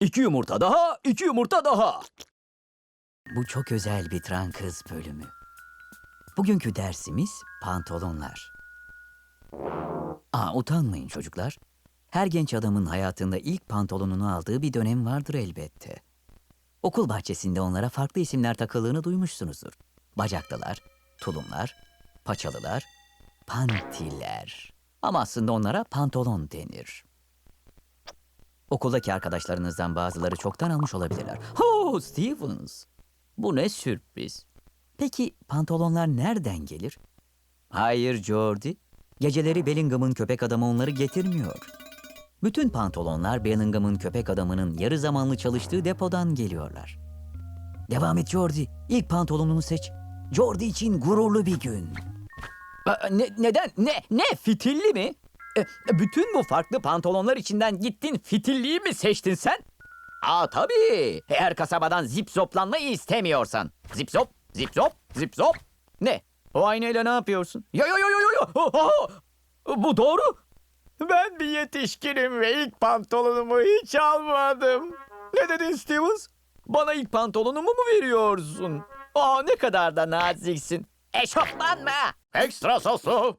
İki yumurta daha, iki yumurta daha. Bu çok özel bir trankız bölümü. Bugünkü dersimiz pantolonlar. Aa utanmayın çocuklar. Her genç adamın hayatında ilk pantolonunu aldığı bir dönem vardır elbette. Okul bahçesinde onlara farklı isimler takıldığını duymuşsunuzdur. Bacaklılar, tulumlar, paçalılar, pantiler. Ama aslında onlara pantolon denir. Okuldaki arkadaşlarınızdan bazıları çoktan almış olabilirler. Oh Stevens! Bu ne sürpriz. Peki pantolonlar nereden gelir? Hayır Jordi. Geceleri Bellingham'ın köpek adamı onları getirmiyor. Bütün pantolonlar Bellingham'ın köpek adamının yarı zamanlı çalıştığı depodan geliyorlar. Devam et Jordi. İlk pantolonunu seç. Jordi için gururlu bir gün. Ne, neden? Ne? Ne? Fitilli mi? E, bütün bu farklı pantolonlar içinden gittin fitilliyi mi seçtin sen? Aa tabii. Eğer kasabadan zip zoplanmayı istemiyorsan. Zip zop, zip zop, zip zop. Ne? O aynayla ne yapıyorsun? Yo yo yo yo yo. Bu doğru. Ben bir yetişkinim ve ilk pantolonumu hiç almadım. Ne dedin Stevens? Bana ilk pantolonumu mu veriyorsun? Aa ne kadar da naziksin. Eşofman mı? Ekstra soslu.